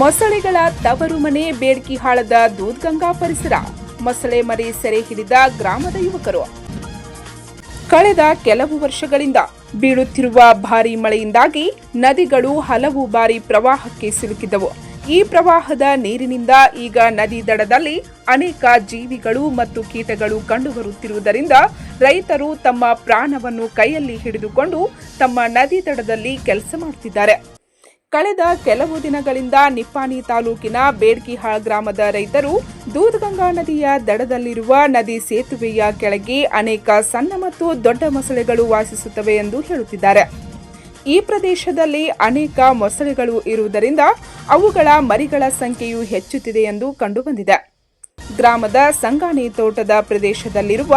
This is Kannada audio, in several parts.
ಮೊಸಳೆಗಳ ತವರು ಮನೆ ಬೇಡ್ಕಿಹಾಳದ ದೂದ್ಗಂಗಾ ಪರಿಸರ. ಮೊಸಳೆ ಮರಿ ಸೆರೆ ಹಿಡಿದ ಗ್ರಾಮದ ಯುವಕರು. ಕಳೆದ ಕೆಲವು ವರ್ಷಗಳಿಂದ ಬೀಳುತ್ತಿರುವ ಭಾರಿ ಮಳೆಯಿಂದಾಗಿ ನದಿಗಳು ಹಲವು ಬಾರಿ ಪ್ರವಾಹಕ್ಕೆ ಸಿಲುಕಿದ್ದವು ಈ ಪ್ರವಾಹದ ನೀರಿನಿಂದ ಈಗ ನದಿ ದಡದಲ್ಲಿ ಅನೇಕ ಜೀವಿಗಳು ಮತ್ತು ಕೀಟಗಳು ಕಂಡುಬರುತ್ತಿರುವುದರಿಂದ ರೈತರು ತಮ್ಮ ಪ್ರಾಣವನ್ನು ಕೈಯಲ್ಲಿ ಹಿಡಿದುಕೊಂಡು ತಮ್ಮ ನದಿ ದಡದಲ್ಲಿ ಕೆಲಸ ಮಾಡುತ್ತಿದ್ದಾರೆ ಕಳೆದ ಕೆಲವು ದಿನಗಳಿಂದ ನಿಪ್ಪಾಣಿ ತಾಲೂಕಿನ ಬೇಡ್ಕಿಹಾಳ್ ಗ್ರಾಮದ ರೈತರು ದೂದ್ಗಂಗಾ ನದಿಯ ದಡದಲ್ಲಿರುವ ನದಿ ಸೇತುವೆಯ ಕೆಳಗೆ ಅನೇಕ ಸಣ್ಣ ಮತ್ತು ದೊಡ್ಡ ಮೊಸಳೆಗಳು ವಾಸಿಸುತ್ತವೆ ಎಂದು ಹೇಳುತ್ತಿದ್ದಾರೆ. ಈ ಪ್ರದೇಶದಲ್ಲಿ ಅನೇಕ ಮೊಸಳೆಗಳು ಇರುವುದರಿಂದ ಅವುಗಳ ಮರಿಗಳ ಸಂಖ್ಯೆಯು ಹೆಚ್ಚುತ್ತಿದೆ ಎಂದು ಕಂಡುಬಂದಿದೆ. ಗ್ರಾಮದ ಸಂಗಾಣಿ ತೋಟದ ಪ್ರದೇಶದಲ್ಲಿರುವ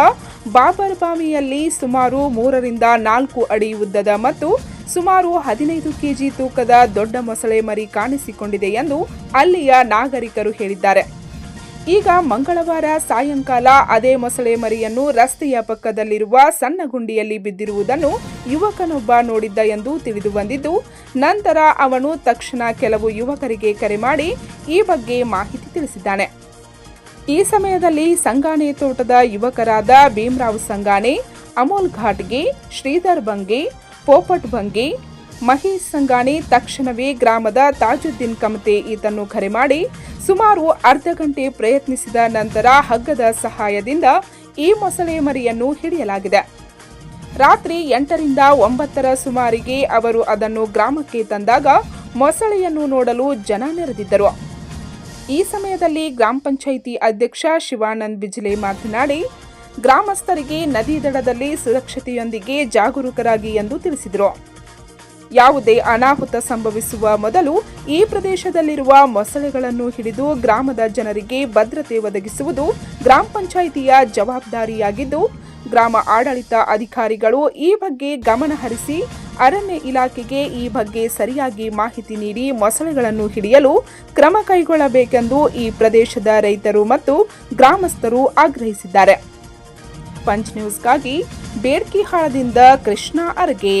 ಬಾಬರ್ ಬಾವಿಯಲ್ಲಿ ಸುಮಾರು ಮೂರರಿಂದ ನಾಲ್ಕು ಅಡಿ ಉದ್ದದ ಮತ್ತು ಸುಮಾರು ಹದಿನೈದು ಕೆಜಿ ತೂಕದ ದೊಡ್ಡ ಮೊಸಳೆ ಮರಿ ಕಾಣಿಸಿಕೊಂಡಿದೆ ಎಂದು ಅಲ್ಲಿಯ ನಾಗರಿಕರು ಹೇಳಿದ್ದಾರೆ. ಈಗ ಮಂಗಳವಾರ ಸಾಯಂಕಾಲ ಅದೇ ಮೊಸಳೆ ಮರಿಯನ್ನು ರಸ್ತೆಯ ಪಕ್ಕದಲ್ಲಿರುವ ಸಣ್ಣ ಗುಂಡಿಯಲ್ಲಿ ಬಿದ್ದಿರುವುದನ್ನು ಯುವಕನೊಬ್ಬ ನೋಡಿದ್ದ ಎಂದು ತಿಳಿದು ಬಂದಿದ್ದು, ನಂತರ ಅವನು ತಕ್ಷಣ ಕೆಲವು ಯುವಕರಿಗೆ ಕರೆ ಮಾಡಿ ಈ ಬಗ್ಗೆ ಮಾಹಿತಿ ತಿಳಿಸಿದ್ದಾನೆ. ಈ ಸಮಯದಲ್ಲಿ ಸಂಗಾನೆ ತೋಟದ ಯುವಕರಾದ ಭೀಮರಾವ್ ಸಂಗಾನೆ ಅಮೋಲ್ ಘಾಟ್ಗೆ, ಶ್ರೀಧರ್ ಬಂಗೆ ಪೋಪಟ್ ಭಂಗಿ. ಮಹೇಶ್ ಸಂಗಾಣಿ ತಕ್ಷಣವೇ ಗ್ರಾಮದ ತಾಜುದ್ದೀನ್ ಕಮತೆ ಈತನ್ನು ಕರೆ ಮಾಡಿ ಸುಮಾರು ಅರ್ಧ ಗಂಟೆ ಪ್ರಯತ್ನಿಸಿದ ನಂತರ ಹಗ್ಗದ ಸಹಾಯದಿಂದ ಈ ಮೊಸಳೆ ಮರಿಯನ್ನು ಹಿಡಿಯಲಾಗಿದೆ. ರಾತ್ರಿ ಎಂಟರಿಂದ ಒಂಬತ್ತರ ಸುಮಾರಿಗೆ ಅವರು ಅದನ್ನು ಗ್ರಾಮಕ್ಕೆ ತಂದಾಗ ಮೊಸಳೆಯನ್ನು ನೋಡಲು ಜನ ನೆರೆದಿದ್ದರು. ಈ ಸಮಯದಲ್ಲಿ ಗ್ರಾಮ ಪಂಚಾಯಿತಿ ಅಧ್ಯಕ್ಷ ಶಿವಾನಂದ್ ಬಿಜ್ಲೆ ಮಾತನಾಡಿ ಗ್ರಾಮಸ್ಥರಿಗೆ ನದಿ ದಡದಲ್ಲಿ ಸುರಕ್ಷತೆಯೊಂದಿಗೆ ಜಾಗರೂಕರಾಗಿ ಎಂದು ತಿಳಿಸಿದರು. ಯಾವುದೇ ಅನಾಹುತ ಸಂಭವಿಸುವ ಮೊದಲು ಈ ಪ್ರದೇಶದಲ್ಲಿರುವ ಮೊಸಳೆಗಳನ್ನು ಹಿಡಿದು ಗ್ರಾಮದ ಜನರಿಗೆ ಭದ್ರತೆ ಒದಗಿಸುವುದು ಗ್ರಾಮ ಪಂಚಾಯಿತಿಯ ಜವಾಬ್ದಾರಿಯಾಗಿದ್ದು, ಗ್ರಾಮ ಆಡಳಿತ ಅಧಿಕಾರಿಗಳು ಈ ಬಗ್ಗೆ ಗಮನ ಹರಿಸಿ ಅರಣ್ಯ ಇಲಾಖೆಗೆ ಈ ಬಗ್ಗೆ ಸರಿಯಾಗಿ ಮಾಹಿತಿ ನೀಡಿ ಮೊಸಳೆಗಳನ್ನು ಹಿಡಿಯಲು ಕ್ರಮ ಕೈಗೊಳ್ಳಬೇಕೆಂದು ಈ ಪ್ರದೇಶದ ರೈತರು ಮತ್ತು ಗ್ರಾಮಸ್ಥರು ಆಗ್ರಹಿಸಿದ್ದಾರೆ. ಪಂಚ್ ನ್ಯೂಸ್ಗಾಗಿ ಬೇಡ್ಕಿಹಾಳದಿಂದ ಕೃಷ್ಣ ಅರಗೆ.